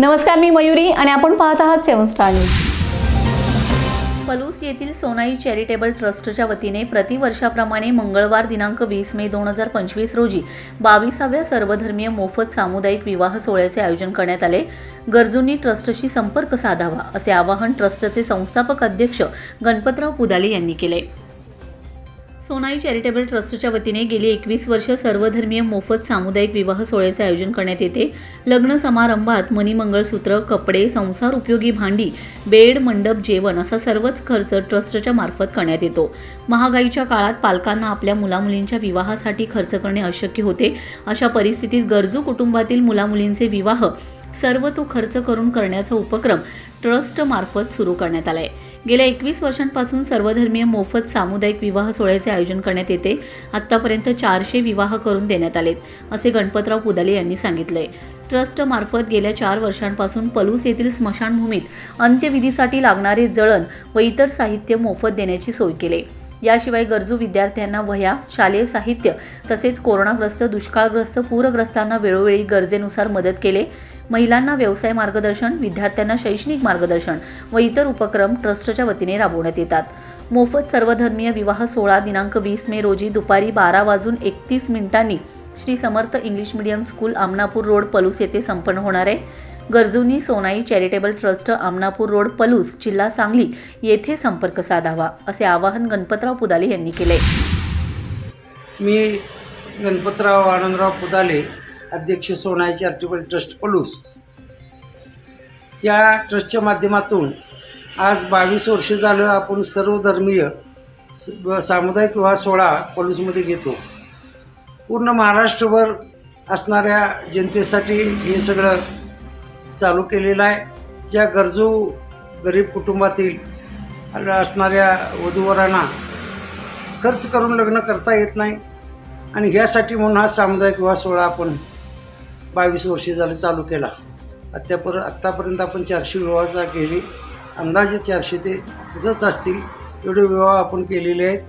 नमस्कार मी मयुरी आणि आपण पाहत आहात सेवन स्टार न्यूज. पलूस येथील सोनाई चॅरिटेबल ट्रस्टच्या वतीने प्रतिवर्षाप्रमाणे मंगळवार दिनांक वीस मे दोन हजार पंचवीस रोजी बावीसाव्या सर्वधर्मीय मोफत सामुदायिक विवाह सोहळ्याचे आयोजन करण्यात आले. गरजूंनी ट्रस्टशी संपर्क साधावा असे आवाहन ट्रस्टचे संस्थापक अध्यक्ष गणपतराव पुदाले यांनी केले. सोनाई चॅरिटेबल ट्रस्टच्या वतीने गेली एकवीस वर्ष सर्वधर्मीय मोफत सामुदायिक विवाह सोहळ्याचे आयोजन करण्यात येते. लग्न समारंभात मणिमंगळसूत्र कपडे संसार उपयोगी भांडी बेड मंडप जेवण असा सर्वच खर्च ट्रस्टच्या मार्फत करण्यात येतो. महागाईच्या काळात पालकांना आपल्या मुलामुलींच्या विवाहासाठी खर्च करणे अशक्य होते. अशा परिस्थितीत गरजू कुटुंबातील मुलामुलींचे विवाह सर्व तो खर्च करून करण्याचा उपक्रम ट्रस्टमार्फत सुरू करण्यात आला आहे गेल्या एकवीस वर्षांपासून सर्वधर्मीय मोफत सामुदायिक विवाह सोहळ्याचे आयोजन करण्यात येते. आत्तापर्यंत चारशे विवाह करून देण्यात आलेत असे गणपतराव पुदाले यांनी सांगितले ट्रस्टमार्फत गेल्या चार वर्षांपासून पलूस येथील स्मशानभूमीत अंत्यविधीसाठी लागणारे जळण व इतर साहित्य मोफत देण्याची सोय केली. याशिवाय गरजू विद्यार्थ्यांना वह्या शालेय साहित्य तसेच कोरोनाग्रस्त दुष्काळग्रस्त पूरग्रस्तांना वेळोवेळी गरजेनुसार मदत केले. महिलांना व्यवसाय मार्गदर्शन विद्यार्थ्यांना शैक्षणिक मार्गदर्शन व इतर उपक्रम ट्रस्टच्या वतीने राबवण्यात येतात. मोफत सर्वधर्मीय विवाह सोहळा दिनांक वीस मे रोजी दुपारी बारा वाजून एकतीस मिनिटांनी Shri Samarth English medium school Amanapur road Palus येथे संपन्न होणार आहे. गरजूंनी Sonai charitable trust Amanapur road Palus जिल्हा सांगली येथे संपर्क साधावा असे आवाहन गणपतराव पुदाले यांनी केले. मी गणपतराव आनंदराव पुदाले अध्यक्ष सोनाई चॅरिटेबल ट्रस्ट पलूस. या ट्रस्टच्या माध्यमातून आज बावीस वर्ष झालं आपण सर्वधर्मीय सामुदायिक विवाह सोहळा पलूसमध्ये घेतो. पूर्ण महाराष्ट्रभर असणाऱ्या जनतेसाठी हे सगळं चालू केलेलं आहे. ज्या गरजू गरीब कुटुंबातील असणाऱ्या वधूवरांना खर्च करून लग्न करता येत नाही. आणि ह्यासाठी म्हणून हा सामुदायिक विवाह सोहळा आपण बावीस वर्षे झाले चालू केला. आत्तापर आत्तापर्यंत आपण चारशे विवाह केली अंदाजे चारशे ते जच असतील. एवढे विवाह आपण केलेले आहेत.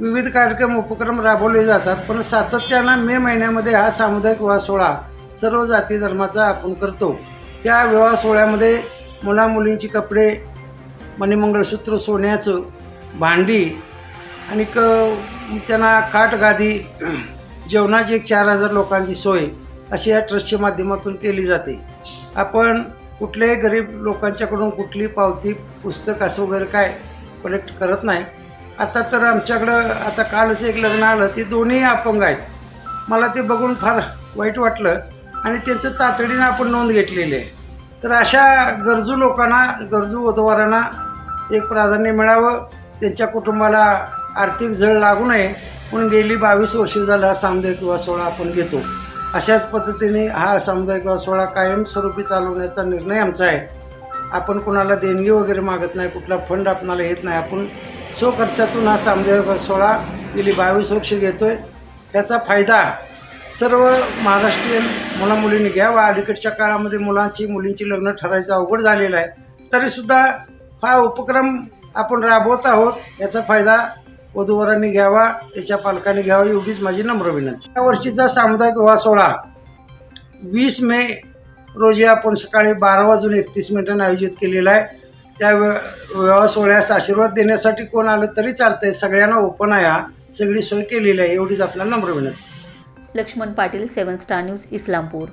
विविध कार्यक्रम उपक्रम राबवले जातात पण सातत्यानं मे महिन्यामध्ये हा सामुदायिक विवाह सोहळा सर्व जाती धर्माचा आपण करतो. त्या विवाह सोहळ्यामध्ये मुलामुलींची कपडे मणिमंगळसूत्र सोन्याचं भांडी आणि क त्यांना खाटगादी जेवणाची एक चार हजार लोकांची सोय अशी या ट्रस्टच्या माध्यमातून केली जाते. आपण कुठल्याही गरीब लोकांच्याकडून कुठली पावती पुस्तक असं वगैरे काय कलेक्ट करत नाही. आता तर आमच्याकडं आता कालच एक लग्न आलं ते दोन्ही अपंग आहेत. मला ते बघून फार वाईट वाटलं आणि त्यांचं तातडीनं आपण नोंद घेतलेली आहे. तर अशा गरजू लोकांना गरजू वधूवरांना एक प्राधान्य मिळावं त्यांच्या कुटुंबाला आर्थिक झळ लागू नये म्हणून गेली बावीस वर्ष झालं हा सामुदायिक विवाह सोहळा आपण घेतो. अशाच पद्धतीने हा सामुदायिक विवाह सोहळा कायमस्वरूपी चालवण्याचा निर्णय आमचा आहे. आपण कोणाला देणगी वगैरे मागत नाही कुठला फंड आपणाला येत नाही आपण स्वखर्चातून हा सामदेवकर सोहळा गेली बावीस वर्ष घेतोय. त्याचा फायदा सर्व महाराष्ट्रीयन मुलामुलींनी घ्यावा. अलीकडच्या काळामध्ये मुलांची मुलींची लग्न ठरायचं अवघड झालेलं आहे. तरीसुद्धा हा उपक्रम आपण राबवत आहोत. याचा फायदा वधूवरांनी घ्यावा त्याच्या पालकांनी घ्यावा एवढीच माझी नम्र विनंती. या वर्षीचा सामुदायिक विवाह सोहळा वीस मे रोजी आपण सकाळी बारा वाजून एकतीस मिनिटांनी आयोजित केलेला आहे. त्या विवाह सोहळ्यास आशीर्वाद देण्यासाठी कोण आलं तरी चालतंय. सगळ्यांना ओपन आहे हा. सगळी सोय केलेली आहे. एवढीच आपल्याला नम्र विनंती. Laxman Patil seven star news Islampur.